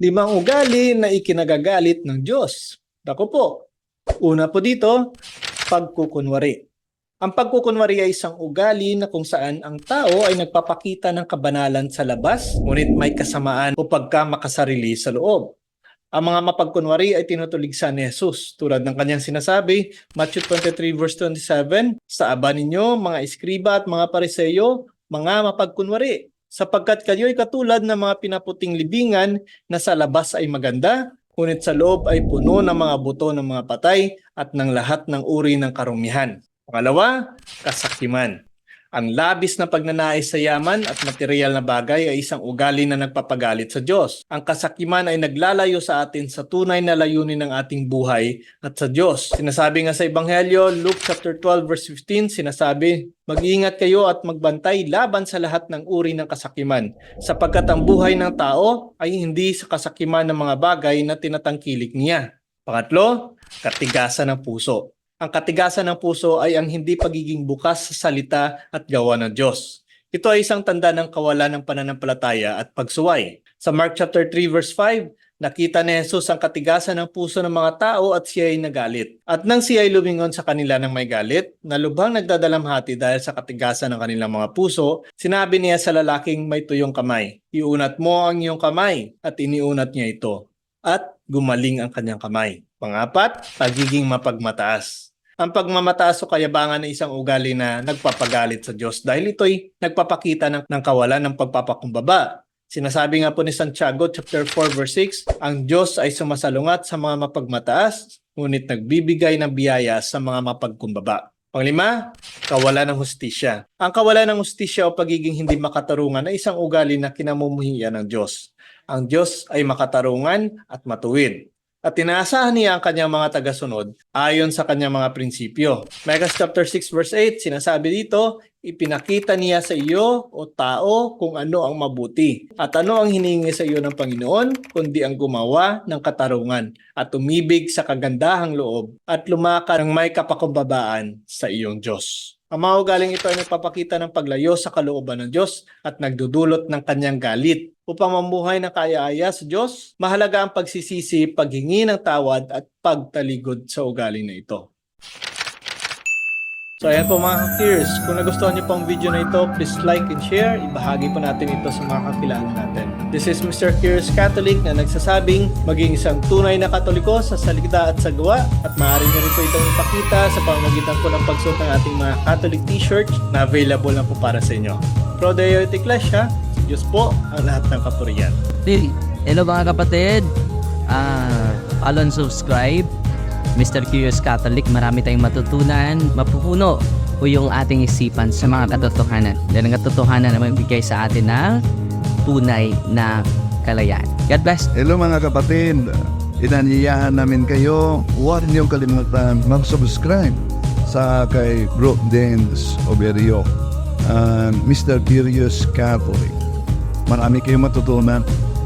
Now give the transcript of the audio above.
Limang ugali na ikinagagalit ng Diyos. Dako po. Una po dito, pagkukunwari. Ang pagkukunwari ay isang ugali na kung saan ang tao ay nagpapakita ng kabanalan sa labas, ngunit may kasamaan o pagka makasarili sa loob. Ang mga mapagkunwari ay tinutuligsa ni Jesus tulad ng kanyang sinasabi, Matthew 23 verse 27, Sa aba ninyo, mga iskriba at mga pariseyo, mga mapagkunwari, sapagkat kayo ay katulad ng mga pinaputing libingan na sa labas ay maganda, ngunit sa loob ay puno ng mga buto ng mga patay at ng lahat ng uri ng karumihan. Pangalawa, kasakiman. Ang labis na pagnanais sa yaman at material na bagay ay isang ugali na nagpapagalit sa Diyos. Ang kasakiman ay naglalayo sa atin sa tunay na layunin ng ating buhay at sa Diyos. Sinasabi nga sa Ebanghelyo, Luke chapter 12 verse 15, sinasabi, Mag-iingat kayo at magbantay laban sa lahat ng uri ng kasakiman, sapagkat ang buhay ng tao ay hindi sa kasakiman ng mga bagay na tinatangkilik niya. Pangatlo, katigasan ng puso. Ang katigasan ng puso ay ang hindi pagiging bukas sa salita at gawa ng Diyos. Ito ay isang tanda ng kawalan ng pananampalataya at pagsuway. Sa Mark chapter 3 verse 5, nakita ni Jesus ang katigasan ng puso ng mga tao at siya ay nagalit. At nang siya ay lumingon sa kanila ng may galit, na lubhang nagdadalamhati dahil sa katigasan ng kanilang mga puso, sinabi niya sa lalaking may tuyong kamay, Iunat mo ang iyong kamay, at iniunat niya ito. At gumaling ang kanyang kamay. Pangapat, pagiging mapagmataas. Ang pagmamataas o kayabangan ay isang ugali na nagpapagalit sa Diyos dahil ito'y nagpapakita ng, ng kawalan ng pagpapakumbaba. Sinasabi nga po ni Santiago chapter 4 verse 6, ang Diyos ay sumasalungat sa mga mapagmataas, ngunit nagbibigay ng biyaya sa mga mapagkumbaba. Panglima, kawalan ng hustisya. Ang kawalan ng hustisya o pagiging hindi makatarungan ay isang ugali na kinamumuhian ng Diyos. Ang Diyos ay makatarungan at matuwid at tinaasahan niya ang kanyang mga tagasunod ayon sa kanyang mga prinsipyo. Micah chapter 6 verse 8, sinasabi dito, ipinakita niya sa iyo o tao kung ano ang mabuti at ano ang hiningi sa iyo ng Panginoon kundi ang gumawa ng katarungan at umibig sa kagandahang loob at lumaka ng may kapakumbabaan sa iyong Diyos. Ang mga ugaling ito ay nagpapakita ng paglayo sa kalooban ng Diyos at nagdudulot ng kanyang galit. Upang mamuhay ng kaya-aya sa Diyos, mahalaga ang pagsisisi, paghingi ng tawad at pagtaligod sa ugaling na ito. So ayan po mga ka-Tears, kung nagustuhan niyo pong video na ito, please like and share. Ibahagi po natin ito sa mga kakilala natin. This is Mr. Tears Catholic na nagsasabing maging isang tunay na katoliko sa salita at sa gawa at maaari niyo rin po itong ipakita sa pamamagitan po ng pagsuot ng ating mga Catholic t-shirt na available na po para sa inyo. Pro Deo et Ecclesia, Diyos po ang lahat ng kapuriyan. Hey, Hello mga kapatid. Ah, follow and subscribe. Mr. Curious Catholic, marami tayong matutunan, mapupuno po yung ating isipan sa mga katotohanan. Dahil ang katotohanan na magbigay sa atin ng tunay na kalayaan. God bless. Hello mga kapatid, inanyayahan namin kayo, huwag niyong kalimutan mag-subscribe sa kay Group Dance Oberio, uh, Mr. Curious Catholic. Marami kayong matutunan